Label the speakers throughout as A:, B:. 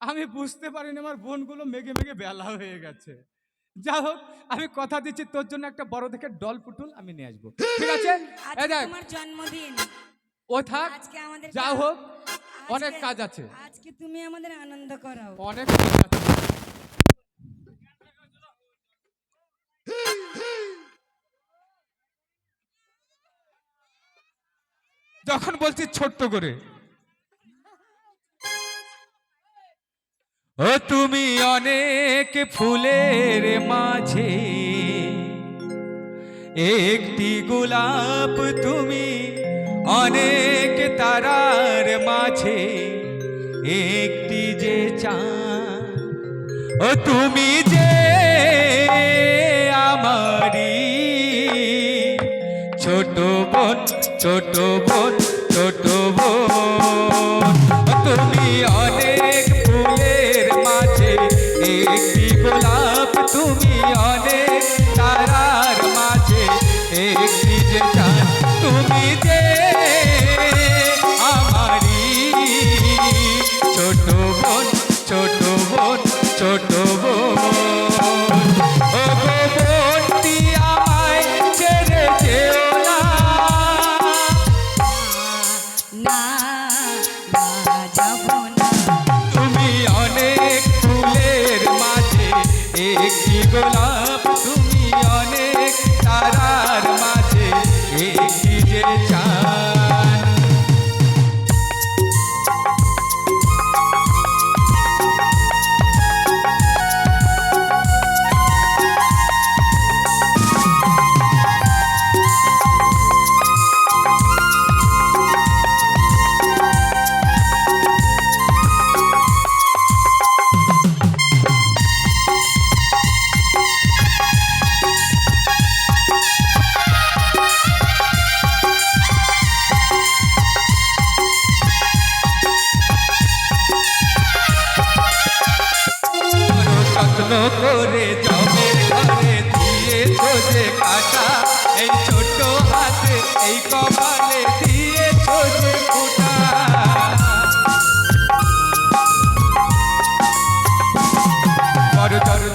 A: আমি বুঝতে পারিনি আমার বোনগুলো মেঘে মেঘে বেলা হয়ে গেছে। যা হোক আমি কথা দিচ্ছি তোর জন্য একটা বড় দেখে ডল পুতুল আমি নিয়ে আসব। ঠিক আছে?
B: তোমার জন্মদিন।
A: ও থাক। যা হোক অনেক কাজ আছে।
B: আজকে তুমি আমাদের আনন্দ করাও।
A: অনেক কাজ আছে। যখন বলছি ছোট্ট করে। অনেক ফুলের মাঝে, একটি গোলাপ তুমি অনেক তারার মাঝে, একটি যে ও তুমি যে আমারি ছোট বোন ছোট বোন।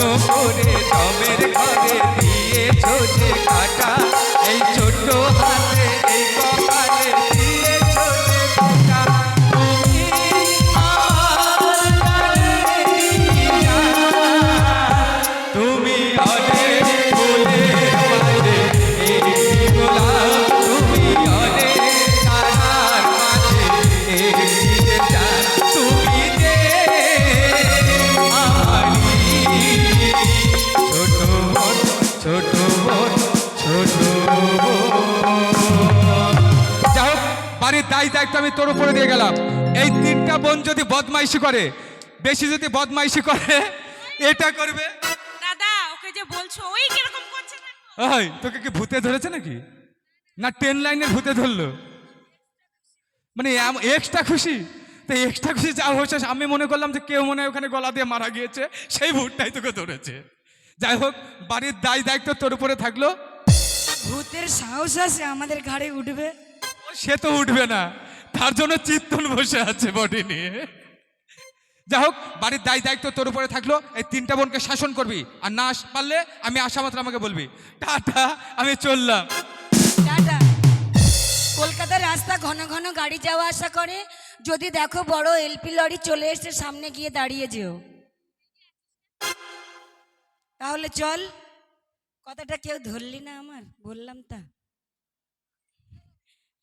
A: করে জমের ঘরে দিয়েছ যে কাটা দায়িত্ব আমি তোর উপরে দিয়ে গেলাম। এই তিনটা বোন যদি বদমাইশি করে বেশি যদি বদমাইশি করে এটা করবে?
C: দাদা ওকে যে বলছো ওই কীরকম করছে
A: ওই তোকে কি ভূতে ধরেছে নাকি? না ট্রেন লাইনের ভূতে ধরলো? মানে এক্সট্রা খুশি? তো এক্সট্রা খুশি যা হয়েছে আমি মনে করলাম যে কেউ মনে হয় ওখানে গলা দিয়ে মারা গিয়েছে সেই ভূতটাই তোকে ধরেছে। যাই হোক বাড়ির দায় দায়িত্ব তোর উপরে থাকল।
B: ভূতের সাহস আছে আমাদের ঘাড়ে উঠবে।
A: সে তো উঠবে না। তার জন্য চিত্তন বসে আছে বডি নিয়ে। যাই হোক, বাড়ির দায় দায়িত্ব তোর উপরে থাকল, এই তিনটা বোনকে শাসন করবি, আর না পারলে আমি আসা মাত্র আমাকে বলবি। টাটা, আমি চললাম।
B: টাটা। কলকাতার রাস্তা ঘন ঘন গাড়ি যাওয়া আসা করে। যদি দেখো বড় এলপি লরি চলে এসে সামনে গিয়ে দাঁড়িয়ে যেও। তাহলে চল, কথাটা কেউ ধরলি না আমার, বললাম তা।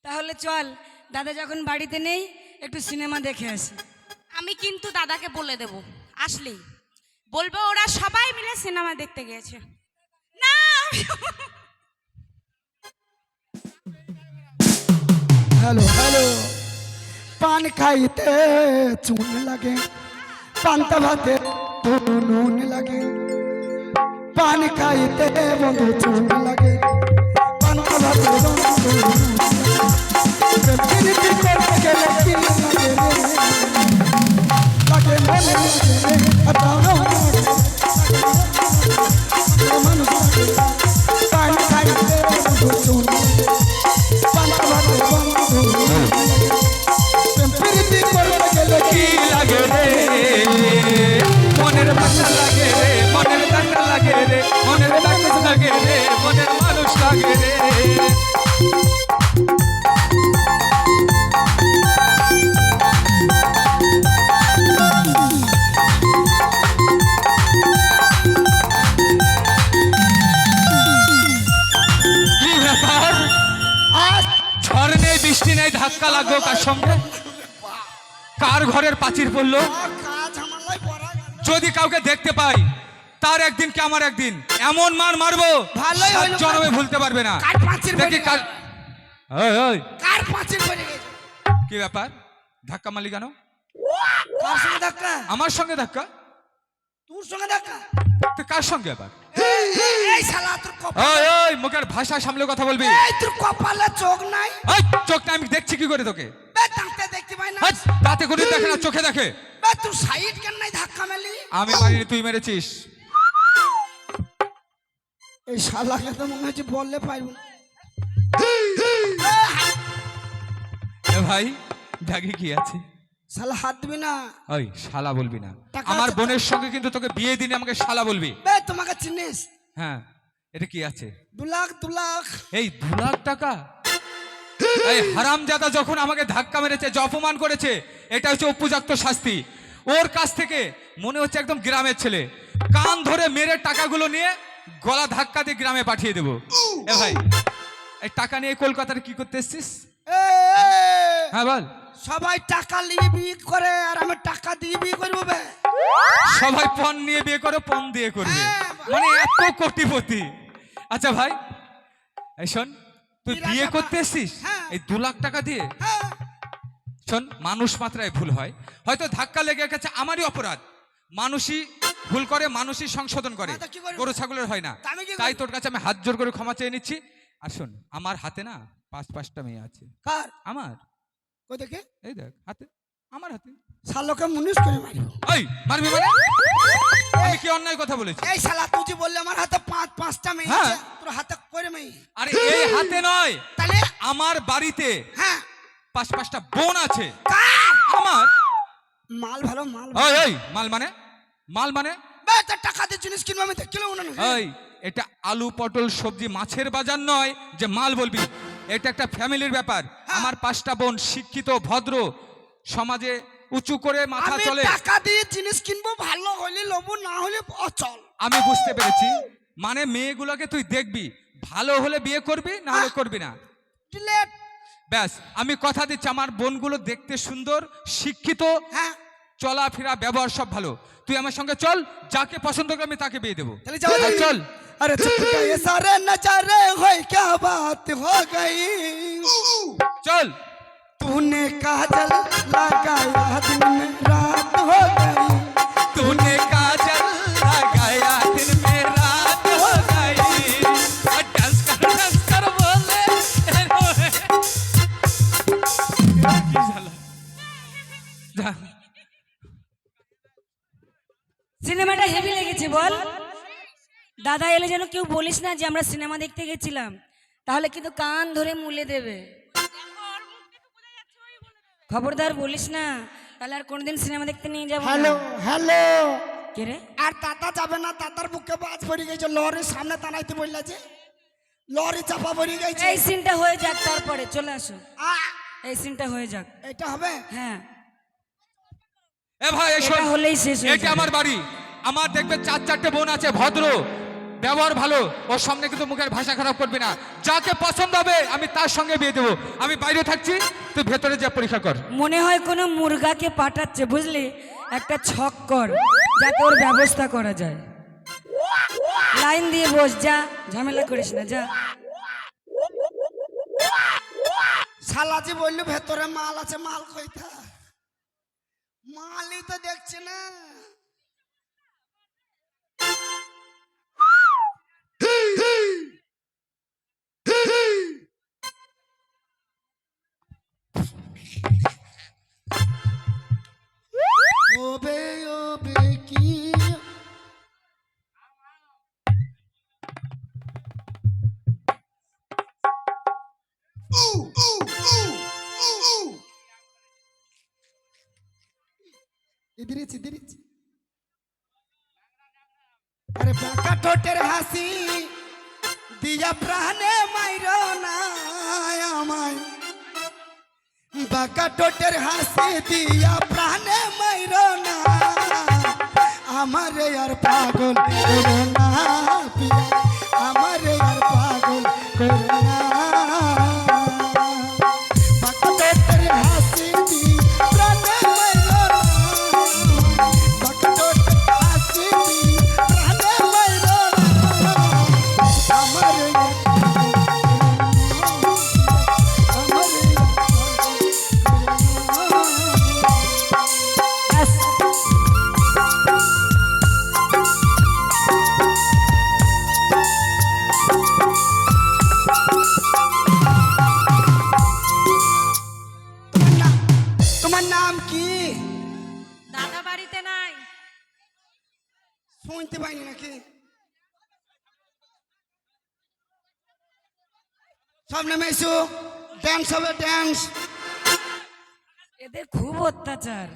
B: তাহলে চল দাদা যখন বাড়িতে নেই একটু সিনেমা দেখে আসি।
C: আমি কিন্তু দাদাকে বলে দেব আসলেই বলব ওরা সবাই মিলে সিনেমা দেখতে গিয়েছে। না!
D: Hello hello. পান খাইতে চুন লাগে পান্তা ভাতে নুন লাগে। পান খাইতে বন্ধু চুন লাগে।
A: মনের ডাক্তার লাগে রে মনের ডাক্তার লাগে রে মনের মানুষ লাগে বৃষ্টি নেই, ধাক্কা লাগল কার সঙ্গে? কার ঘরের পাঁচির পড়ল? যদি কাউকে দেখতে পাই তার একদিন কে আমার একদিন? এমন মার মারবো
D: ভালোই হইল।
A: জনমে ভুলতে পারবে না।
D: কার পাঁচির
A: দেখি কার ওই, ওই,
D: কার পাঁচির গেছে?
A: কি ব্যাপার? ধাক্কা মারলি কেন?
D: কার সঙ্গে ধাক্কা?
A: আমার সঙ্গে ধাক্কা?
D: তোর সঙ্গে ধাক্কা?
A: তো কার সঙ্গে আবার?
D: এই, এই, এই শালা তোর কপাল
A: ওই মুখের ভাষা সামলে কথা বলবি।
D: এই তোর কপালে চোখ নাই?
A: ওই চোখ না আমি দেখছি কি করে তোকে।
D: বে দাঁতে দেখতে পাই না।
A: তাতে করে দেখে না চোখে দেখে।
D: বে তোর সাইড কেন নাই ধাক্কা মেলি?
A: আমি মারিনি তুই মেরেছিস।
D: এই শালাকে তো মনে হচ্ছে বললে পারব
A: ভাই ডাকি কি আছে?
D: শালা হাত দিবি না।
A: ওই শালা বলবি না। আমার বোনের সঙ্গে কিন্তু তোকে বিয়ে দিনে আমাকে শালা বলবি।
D: তোমাকে চিনিস?
A: হ্যাঁ এটা কি আছে?
D: দু লাখ দু লাখ।
A: এই দু লাখ টাকা? এই হারামজাদা যখন আমাকে ধাক্কা মেরেছে যে অপমান করেছে এটা হচ্ছে উপযুক্ত শাস্তি। ওর কাছ থেকে মনে হচ্ছে একদম গ্রামের ছেলে। কান ধরে মেরে টাকাগুলো নিয়ে গলা ধাক্কা দিয়ে গ্রামে পাঠিয়ে দেবো। এ ভাই এই টাকা নিয়ে কলকাতার কি করতে এসছিস? হ্যাঁ বল।
D: সবাই টাকা নিয়ে বিয়ে করে আর আমি টাকা দিয়ে বিয়ে করব বে।
A: সবাই পণ নিয়ে বিয়ে করে পণ দিয়ে করবে।
D: হ্যাঁ।
A: মানে এত কোটিপতি। আচ্ছা ভাই এই শোন তুই বিয়ে করতে এসছিস?
D: হ্যাঁ।
A: এই দু লাখ টাকা দিয়ে?
D: হ্যাঁ,
A: শোন মানুষ মাত্রায় ভুল হয়। হয়তো ধাক্কা লেগে গেছে আমারই অপরাধ। মানুষই ভুল করে মানুষই সংশোধন করে? গরু ছাগলের হয় না। তাই তোর কাছে আমি হাত জোর করে ক্ষমা চেয়ে নিচ্ছি। আর শোন আমার হাতে না পাঁচ পাঁচটা মেয়ে আছে।
D: কার?
A: আমার।
D: কই দেখে
A: এই দেখ হাতে। আমার হাতে।
D: শালোকে মুনিশ করে মারিব
A: ওই মারবি মানে? আমি কি অন্যায় কথা বলেছি?
D: এই শালা তুই যে বললি আমার হাতে পাঁচ পাঁচটা মেয়ে
A: হ্যাঁ।
D: আছে তোর হাতে করে মেয়ে
A: আরে এই হাতে নয়।
D: তাহলে?
A: আমার বাড়িতে
D: হ্যাঁ।
A: পাঁচ পাঁচটা বোন আছে।
D: কার?
A: আমার।
D: মাল ভালো মাল
A: ওই মাল মানে? মাল মানে?
D: টাকা দিয়ে জিনিস কিনবো আমি না
A: ওই এটা আলু পটল সবজি মাছের বাজার নয় যে মাল বলবি। এটা একটা ফ্যামিলির ব্যাপার। আমার পাঁচটা বোন শিক্ষিত ভদ্র সমাজে উঁচু করে মাথা চলে।
D: টাকা দিয়ে জিনিস কিনবো ভালো হলে লবো না হলে অচল।
A: আমি বুঝতে পেরেছি। মানে মেয়েগুলোকে তুই দেখবি ভালো হলে বিয়ে করবি না হলে করবি না। ব্যাস আমি কথা দিচ্ছি আমার বোনগুলো দেখতে সুন্দর শিক্ষিত।
D: হ্যাঁ।
A: চলাফেরা ব্যবহার সব ভালো তুই আমার সঙ্গে চল যাকে পছন্দ করবে আমি তাকে বিয়ে দেবো
D: चले जाओ
A: চল, চল
D: अरे चुप गए सारे नजारे हो क्या बात हो गई
A: চল
D: तूने काजल लगाया दिन में रात हो गई
B: এখানে যেন কেউ বলিস না যে আমরা সিনেমা দেখতে গেছিলাম। তাহলে কিন্তু কান ধরে মুলে দেবে। খবরদার বলিস না তাহলে আর কোনদিন সিনেমা দেখতে নিয়ে যাব
D: হ্যালো হ্যালো।
B: কে রে?
D: আর তাতা যাবে না তাতার বুকে বাজ পড়ে গেছে লরির সামনে তানাইতে বললা যে লরি চাপা পড়ে গেছে।
B: এই সিনটা হয়ে যাক তারপরে চলে আসো। এই সিনটা হয়ে যাক।
D: এটা হবে?
B: হ্যাঁ।
A: এ ভাই
B: এটা হলেই শেষ
A: এটা আমার বাড়ি। আমার দেখবে চার চারটে বোন আছে ভদ্র। ব্যবহার ভালো ওর সামনে কিন্তু মুখের ভাষা খারাপ করবি না। যাকে পছন্দ হবে আমি তার সঙ্গে বিয়ে দেবো। আমি বাইরে থাকছি তুই ভেতরে যা পরীক্ষা কর।
B: মনে হয় কোনো মুরগাকে পাঠাচ্ছে বুঝলি? একটা ছক কর যাতে ওর ব্যবস্থা করা যায়। লাইন দিয়ে বস যা ঝামেলা করিস না যা।
D: শালাজি বলল ভেতরে মাল আছে মাল কইতা মালই তো দেখছি না। ওবে ওবে কি? এদিরেছি এদিরেছি আরে বাঁকা দিয়া প্রাণে মাইর বাঁকা টোটের হাসি দিয়া প্রাণে মাইর না। আমারে আর পাগল করো না আমারে আর পাগল না। সব নেমে এসো ড্যান্স হবে ড্যান্স
B: এদের খুব অত্যাচার।